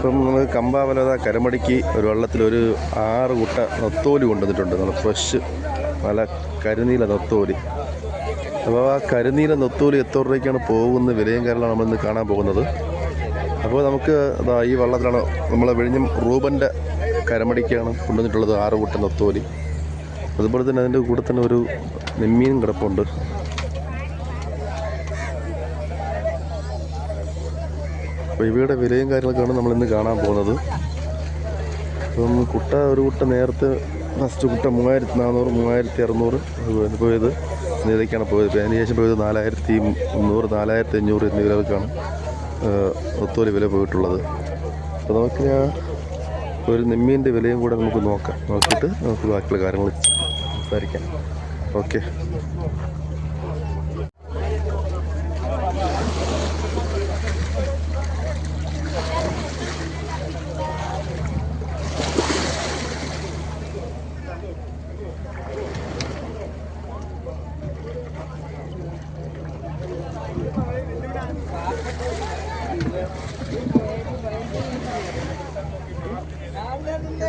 ഇപ്പം നമ്മൾ കമ്പാവലത കരമടിക്ക് ഒരു വെള്ളത്തിലൊരു ആറ് കുട്ട നൊത്തോലി കൊണ്ടുവന്നിട്ടുണ്ട്. നല്ല ഫ്രഷ് നല്ല കരുനീല നൊത്തോലി. അപ്പോൾ ആ കരുനീല നത്തോലി എത്ര രൂപയ്ക്കാണ് പോകുന്ന വിലയും കാര്യമാണ് നമ്മളിന്ന് കാണാൻ പോകുന്നത്. അപ്പോൾ നമുക്ക് അതാ ഈ വള്ളത്തിലാണ് നമ്മളെ വിഴിഞ്ഞം റൂബന്റെ കരമടിക്കാണ് കൊണ്ടുവന്നിട്ടുള്ളത് ആറ് കുട്ട നത്തോലി. അതുപോലെ തന്നെ അതിന്റെ കൂടെ തന്നെ ഒരു നെമ്മീനും കിടപ്പുണ്ട്. അപ്പോൾ ഇവയുടെ വിലയും കാര്യങ്ങളൊക്കെയാണ് നമ്മളിന്ന് കാണാൻ പോകുന്നത്. അപ്പം കുട്ട ഒരു കുട്ട നേരത്തെ ഫസ്റ്റ് കുട്ട മൂവായിരത്തി നാനൂറ് മൂവായിരത്തി അറുന്നൂറ് അതുപോലെ പോയത് ഇതിലേക്കാണ് പോയത്. ഇപ്പോൾ അതിന് ശേഷം പോയത് നാലായിരത്തി മുന്നൂറ് നാലായിരത്തി അഞ്ഞൂറ് എന്നീ വിലകൾക്കാണ് ഒത്തോലി വില പോയിട്ടുള്ളത്. അപ്പോൾ നമുക്ക് ഒരു നെമ്മീന്റെ വിലയും കൂടെ നമുക്ക് നോക്കാം. നോക്കിയിട്ട് നമുക്ക് ബാക്കിയുള്ള കാര്യങ്ങൾ സംസാരിക്കാം. Okay.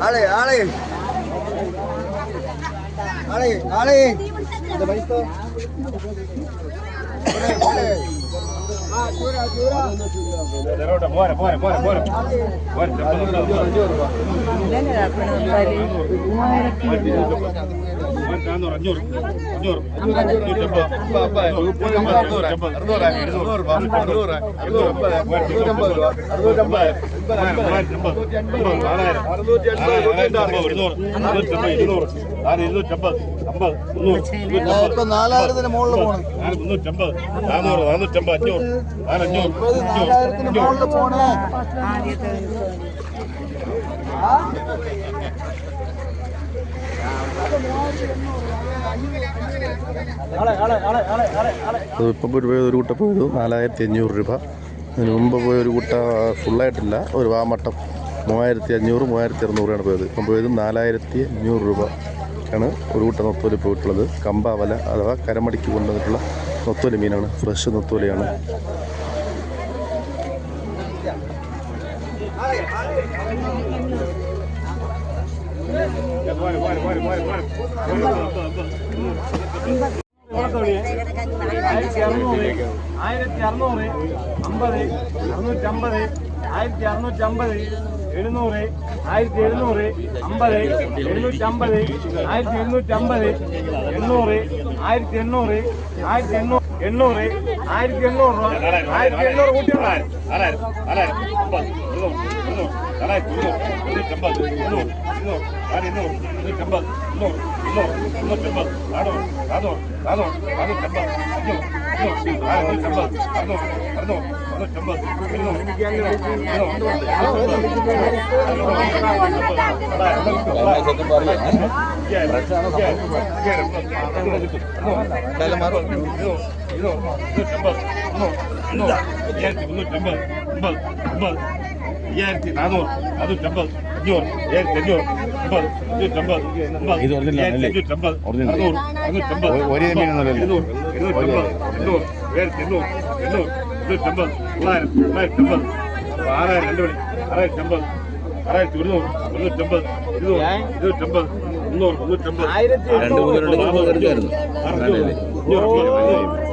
Ale, ale. Ale, ale. ¿Te Llora, muere, muere, muere, muere. Muerte, muerte. ഇത് പൈസ ഇപ്പൊ നാലായിരത്തിന് മുകളിൽ പോണം മുന്നൂറ്റമ്പത് നാനൂറ് നാനൂറ്റമ്പത് അഞ്ഞൂറ് നാലഞ്ഞൂറ് നാലായിരത്തിന് മുകളിൽ പോണേ ഇപ്പം ഒരു ഒരു കുട്ട പോയത് നാലായിരത്തി അഞ്ഞൂറ് രൂപ. അതിന് മുമ്പ് പോയ ഒരു കുട്ട ഫുള്ളായിട്ടില്ല. ഒരു വാമട്ടം മൂവായിരത്തി അഞ്ഞൂറ് മൂവായിരത്തി അറുന്നൂറാണ് പോയത്. ഇപ്പം പോയത് നാലായിരത്തി അഞ്ഞൂറ് രൂപ ആണ് ഒരു കുട്ട നൊത്തോലി പോയിട്ടുള്ളത്. കമ്പാവല അഥവാ കരമടിക്ക് കൊണ്ടുവന്നിട്ടുള്ള നൊത്തോലി മീനാണ്. ഫ്രഷ് നൊത്തോലിയാണ്. ആയിരത്തി അറുന്നൂറ് ആയിരത്തി അറുന്നൂറ് അമ്പത് അറുന്നൂറ്റമ്പത് ആയിരത്തി അറുന്നൂറ്റമ്പത് എഴുന്നൂറ് ആയിരത്തി എഴുന്നൂറ് അമ്പത് എഴുന്നൂറ്റമ്പത് ആയിരത്തി എഴുന്നൂറ്റമ്പത് എണ്ണൂറ് ആയിരത്തി എണ്ണൂറ് ആയിരത്തി എണ്ണൂറ് എണ്ണൂറ് ആയിരത്തി എണ്ണൂറ് രൂപ ആയിരത്തി എണ്ണൂറ് കൂട്ടിയുള്ള അയ്യായിരത്തി നാനൂറ് അഞ്ഞൂറ്റമ്പത് അഞ്ഞൂറ് ഏഴായിരത്തി അഞ്ഞൂറ് അമ്പത് അഞ്ഞൂറ്റമ്പത് ഇത്? അഞ്ഞൂറ്റമ്പത്. അറുന്നൂറ് അഞ്ഞൂറ്റമ്പത്? എഴുന്നൂറ് എഴുന്നൂറ്റമ്പത് എണ്ണൂറ് ഏഴായിരത്തി എണ്ണൂറ് എണ്ണൂറ് എണ്ണൂറ്റമ്പത് തൊള്ളായിരം തൊള്ളായിരത്തി അമ്പത് ആറായിരം രണ്ട് മണി ആറായിരത്തി അമ്പത് ആറായിരത്തി ഒരുന്നൂറ് ഒരുന്നൂറ്റമ്പത് ഇരുന്നൂറ് ഇരുന്നൂറ്റമ്പത് രണ്ട് മൂന്ന് രണ്ട് എടുത്തായിരുന്നു.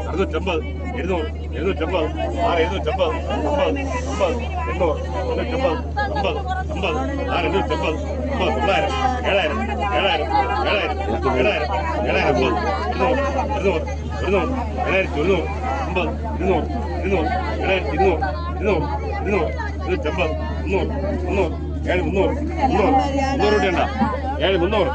അറുന്നൂറ്റമ്പത് ഇരുന്നൂറ് എഴുന്നൂറ്റമ്പത് ആറ് എഴുന്നൂറ്റമ്പത് അമ്പത് അമ്പത് എണ്ണൂറ് എണ്ണൂറ്റമ്പത് അമ്പത് അമ്പത് ആറ് എണ്ണൂറ്റമ്പത് അമ്പത് തൊള്ളായിരം ഏഴായിരം ഏഴായിരം ഏഴായിരം ഏഴായിരം ഏഴായിരം അമ്പത് ഇരുന്നൂറ് ഇരുന്നൂറ് ഇരുന്നൂറ് ഏഴായിരത്തി ഒരുന്നൂറ് അമ്പത് ഇരുന്നൂറ് ഇരുന്നൂറ് ഏഴായിരത്തി ഇരുന്നൂറ് ഇരുന്നൂറ് ഇരുന്നൂറ് ഇരുന്നൂറ്റമ്പത് മുന്നൂറ് മുന്നൂറ് ഏഴ് മുന്നൂറ് മുന്നൂറ്. മുന്നൂറ് രൂപ ഏഴ് മുന്നൂറ്.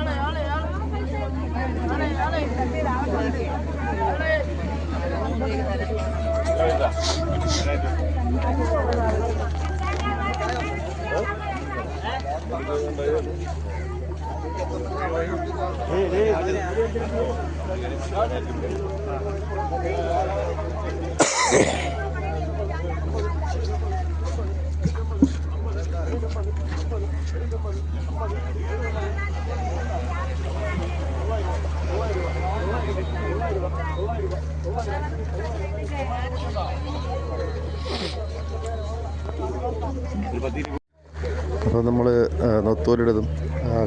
അപ്പോൾ നമ്മൾ നൊത്തോലിടതും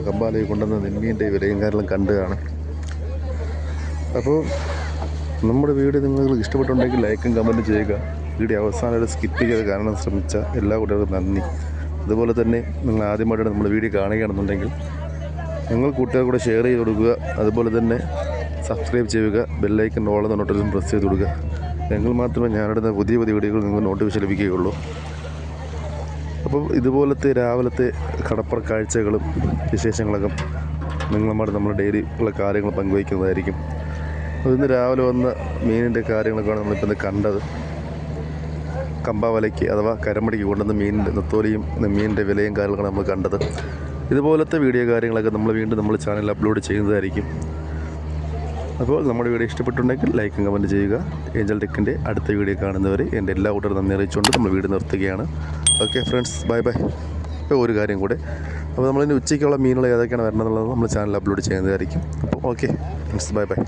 കമ്പാലയിൽ കൊണ്ടുവന്ന നെന്മീന്റെ വിലയും കാര്യങ്ങളും കണ്ടതാണ് അപ്പോൾ നമ്മുടെ വീഡിയോ നിങ്ങൾക്ക് ഇഷ്ടപ്പെട്ടുണ്ടെങ്കിൽ ലൈക്കും കമന്റും ചെയ്യുക. വീഡിയോ അവസാനമായിട്ട് സ്കിപ്പ് ചെയ്ത് കാണാൻ ശ്രമിച്ച എല്ലാ കുട്ടികൾക്കും നന്ദി. അതുപോലെ തന്നെ നിങ്ങൾ ആദ്യമായിട്ടാണ് നമ്മൾ വീഡിയോ കാണുകയാണെന്നുണ്ടെങ്കിൽ നിങ്ങൾ കൂട്ടുകാർ കൂടെ ഷെയർ ചെയ്ത് കൊടുക്കുക. അതുപോലെ തന്നെ സബ്സ്ക്രൈബ് ചെയ്യുക ബെല്ലൈക്കൻ എന്ന നോട്ടിഫിക്കേഷൻ പ്രസ് ചെയ്ത് കൊടുക്കുക. എങ്കിൽ മാത്രമേ ഞാനിടുന്ന പുതിയ പുതിയ വീഡിയോകൾ നിങ്ങൾക്ക് നോട്ടിഫിക്കേഷൻ ലഭിക്കുകയുള്ളൂ. അപ്പം ഇതുപോലത്തെ രാവിലത്തെ കടപ്പുറ കാഴ്ചകളും വിശേഷങ്ങളൊക്കെ നിങ്ങളുമായിട്ട് നമ്മൾ ഡെയിലി ഉള്ള കാര്യങ്ങൾ പങ്കുവയ്ക്കുന്നതായിരിക്കും. അതിന്ന് രാവിലെ വന്ന മീനിന്റെ കാര്യങ്ങളൊക്കെയാണ് നമ്മളിപ്പോൾ ഇന്ന് കണ്ടത്. കമ്പാവലയ്ക്ക് അഥവാ കരമടിക്ക് കൊണ്ടുവന്ന മീനിന്റെ നെത്തോലിയും മീനിന്റെ വിലയും കാര്യങ്ങളാണ് നമ്മൾ കണ്ടത്. ഇതുപോലത്തെ വീഡിയോ കാര്യങ്ങളൊക്കെ നമ്മൾ വീണ്ടും നമ്മൾ ചാനലിൽ അപ്ലോഡ് ചെയ്യുന്നതായിരിക്കും. അപ്പോൾ നമ്മുടെ വീഡിയോ ഇഷ്ടപ്പെട്ടുണ്ടെങ്കിൽ ലൈക്കും കമന്റ് ചെയ്യുക. ഏഞ്ചൽ ടെക്കിന്റെ അടുത്ത വീഡിയോ കാണുന്നവരെ എന്റെ എല്ലാ കൂട്ടരും നന്ദി അറിയിച്ചുകൊണ്ട് നമ്മൾ വീട് നിർത്തുകയാണ്. ഓക്കെ ഫ്രണ്ട്സ് ബൈ ബൈ ഒരു കാര്യം കൂടെ. അപ്പോൾ നമ്മളിതിന്റെ ഉച്ചയ്ക്കുള്ള മീനുകൾ ഏതൊക്കെയാണ് വരണമെന്നുള്ളത് നമ്മൾ ചാനൽ അപ്ലോഡ് ചെയ്യുന്നതായിരിക്കും. അപ്പോൾ ഓക്കെ ഫ്രണ്ട്സ് ബൈ ബൈ